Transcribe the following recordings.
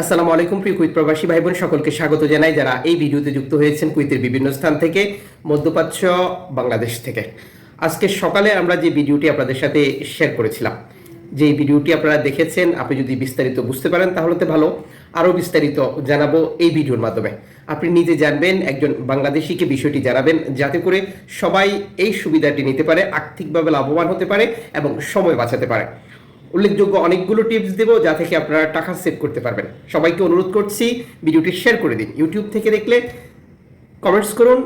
আসসালামু আলাইকুম প্রিয় কুইত প্রবাসী ভাই বোন সকলকে স্বাগত জানাই যারা এই ভিডিওতে যুক্ত হয়েছেন কুইতের বিভিন্ন স্থান থেকে, মধ্যপ্রাচ্য, বাংলাদেশ থেকে। আজকে সকালে আমরা যে ভিডিওটি আপনাদের সাথে শেয়ার করেছিলাম, যে ভিডিওটি আপনারা দেখেছেন, আপনি যদি বিস্তারিত বুঝতে পারেন তাহলে তো ভালো। আরও বিস্তারিত জানাব এই ভিডিওর মাধ্যমে। আপনি নিজে জানবেন, একজন বাংলাদেশিকে বিষয়টি জানাবেন, যাতে করে সবাই এই সুবিধাটি নিতে পারে, আর্থিকভাবে লাভবান হতে পারে এবং সময় বাঁচাতে পারে। উল্লেখযোগ্য অনেকগুলো টিপস দেবো যা থেকে আপনারা টাকা সেভ করতে পারবেন। সবাইকে অনুরোধ করছি ভিডিওটি শেয়ার করে দিন। ইউটিউব থেকে দেখলে কমেন্টস করুন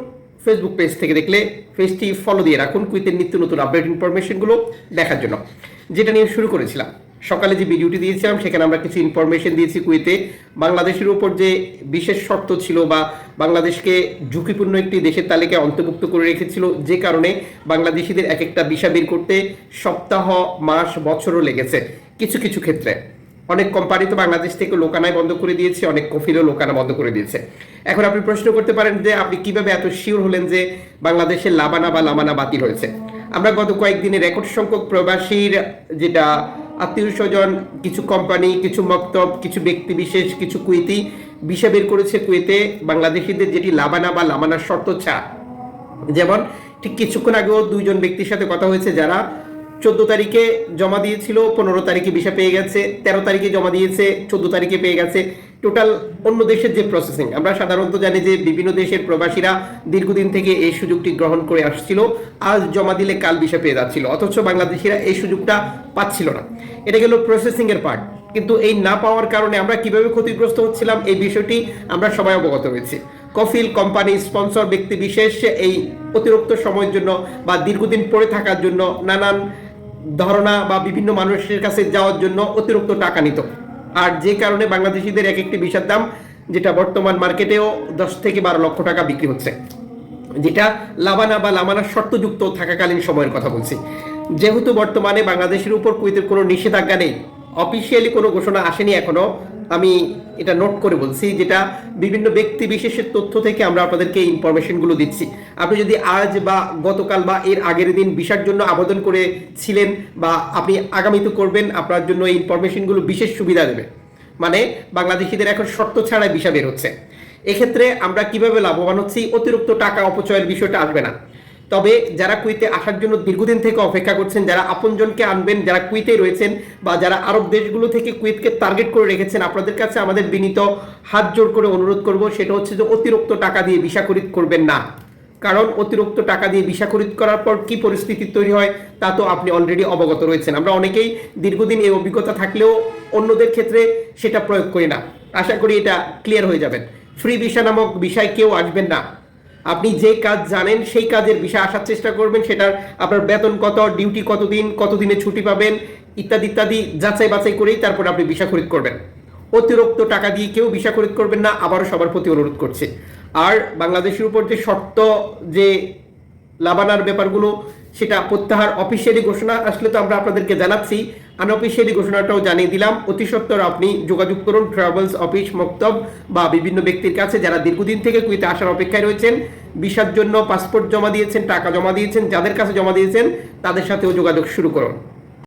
ফেসবুক পেজ থেকে দেখলে পেজটি ফলো দিয়ে রাখুন কুইতের নিত্য নতুন আপডেট ইনফরমেশনগুলো দেখার জন্য। যেটা নিয়ে শুরু করেছিলাম সকালে যে ভিডিওটি দিয়েছিলাম, সেখানে আমরা কিছু ইনফরমেশন দিয়েছি কুয়েতে। বাংলাদেশের উপর যে বিশেষ শর্ত ছিল বা বাংলাদেশকে ঝুঁকিপূর্ণ একটি দেশের তালিকায় অন্তর্ভুক্ত করে রেখেছিল, যে কারণে বাংলাদেশিদের এক একটা ভিসা বের করতে সপ্তাহ, মাস, বছরও লেগেছে কিছু কিছু ক্ষেত্রে। অনেক কোম্পানি তো বাংলাদেশ থেকে লোকানায় বন্ধ করে দিয়েছে, অনেক কফিলও লোকানা বন্ধ করে দিয়েছে। এখন আপনি প্রশ্ন করতে পারেন যে আপনি কীভাবে এত শিওর হলেন যে বাংলাদেশের লাবানা বা লামানা বাতিল হয়েছে? আমরা গত কয়েকদিনে রেকর্ড সংখ্যক প্রবাসীর যেটা আত্মীয় স্বজন কিছু কোম্পানি কিছু মক্তব, কিছু ব্যক্তি বিশেষ, কিছু কুইতি বিষে বের করেছে কুয়েতে বাংলাদেশিদের যেটি লাবানা বা লামানার শর্ত চা। যেমন, ঠিক কিছুক্ষণ আগেও দুইজন ব্যক্তির সাথে কথা হয়েছে যারা চোদ্দ তারিখে জমা দিয়েছিল, পনেরো তারিখে ভিসা পেয়ে গেছে, তেরো তারিখে জমা দিয়েছে, চোদ্দ তারিখে পেয়ে গেছে। টোটাল অন্য দেশের যে প্রসেসিং আমরা সাধারণত জানি যে বিভিন্ন দেশের প্রবাসীরা দীর্ঘদিন থেকে এই সুযোগটি গ্রহণ করে আসছিল, আজ জমা দিলে কাল ভিসা পেয়ে যাচ্ছিল, অথচ বাংলাদেশিরা এই সুযোগটা পাচ্ছিল না। এটা গেল প্রসেসিং এর পার্ট কিন্তু এই না পাওয়ার কারণে আমরা কীভাবে ক্ষতিগ্রস্ত হচ্ছিলাম এই বিষয়টি আমরা সবাই অবগত হয়েছি। কফিল কোম্পানি স্পন্সর ব্যক্তি বিশেষ, এই অতিরিক্ত সময়ের জন্য বা দীর্ঘদিন পড়ে থাকার জন্য নানান ধারণা বা বিভিন্ন মানুষের কাছে যাওয়ার জন্য অতিরিক্ত টাকা নিত। আর যে কারণে বাংলাদেশিদের এক একটি বিষার দাম, যেটা বর্তমান মার্কেটেও দশ থেকে বারো লক্ষ টাকা বিক্রি হচ্ছে। যেটা লাবানা বা লামানা শর্তযুক্ত থাকাকালীন সময়ের কথা বলছি। যেহেতু বর্তমানে বাংলাদেশের উপর কুইতের কোনো নিষেধাজ্ঞা নেই, অফিসিয়ালি কোনো ঘোষণা আসেনি এখনও আমি এটা নোট করে বলছি যেটা বিভিন্ন ব্যক্তি বিশেষের তথ্য থেকে আমরা আপনাদেরকে ইনফরমেশনগুলো দিচ্ছি। আপনি যদি আজ বা গতকাল বা এর আগের দিন ভিসার জন্য আবেদন করেছিলেন বা আপনি আগামীতে করবেন, আপনার জন্য এই ইনফরমেশনগুলো বিশেষ সুবিধা দেবে। মানে বাংলাদেশিদের এখন শর্ত ছাড়াই ভিসা বের হচ্ছে। এক্ষেত্রে আমরা কীভাবে লাভবান হচ্ছি? অতিরিক্ত টাকা অপচয়ের বিষয়টা আসবে না। তবে যারা কুইতে আসার জন্য দীর্ঘদিন থেকে অপেক্ষা করছেন, যারা আপনজনকে আনবেন, যারা কুইতে রয়েছেন বা যারা আরব দেশগুলো থেকে কুইতকে টার্গেট করে রেখেছেন, আপনাদের কাছে আমাদের বিনীত হাত জোর করে অনুরোধ করব, সেটা হচ্ছে যে অতিরিক্ত টাকা দিয়ে ভিসা খরিদ করবেন না। কারণ অতিরিক্ত টাকা দিয়ে ভিসা খরিদ করার পর কি পরিস্থিতি তৈরি হয়, তা তো আপনি অলরেডি অবগত রয়েছেন। আমরা অনেকেই দীর্ঘদিন এই অভিজ্ঞতা থাকলেও অন্যদের ক্ষেত্রে সেটা প্রয়োগ করি না। আশা করি এটা ক্লিয়ার হয়ে যাবেন ফ্রি ভিসা নামক বিষয় কেউ আসবেন না। আপনি যে কাজ জানেন, সেই কাজের বিষয়ে আসার চেষ্টা করবেন। সেটার আপনার বেতন কত, ডিউটি কতদিন, কতদিনে ছুটি পাবেন, ইত্যাদি ইত্যাদি যাচাই বাছাই করেই তারপর আপনি বিষা খরিদ করবেন। অতিরিক্ত টাকা দিয়ে কেউ ভিসা খরিদ করবেন না, আবারও সবার প্রতি অনুরোধ করছে। আর বাংলাদেশের উপর যে শর্ত, যে লাবানার ব্যাপারগুলো সেটা প্রত্যাহার অফিসিয়ালি ঘোষণা আসলে তো আমরা আপনাদেরকে জানাচ্ছি। আনঅফিসিয়ালি ঘোষণাটাও জানিয়ে দিলাম। অতি সত্বর আপনি যোগাযোগ করুন ট্রাভেলস অফিস মক্তব বা বিভিন্ন ব্যক্তির কাছে যারা দীর্ঘদিন থেকে কুইতে আসার অপেক্ষায় রয়েছেন ভিসার জন্য পাসপোর্ট জমা দিয়েছেন, টাকা জমা দিয়েছেন, যাদের কাছে জমা দিয়েছেন, তাদের সাথেও যোগাযোগ শুরু করুন।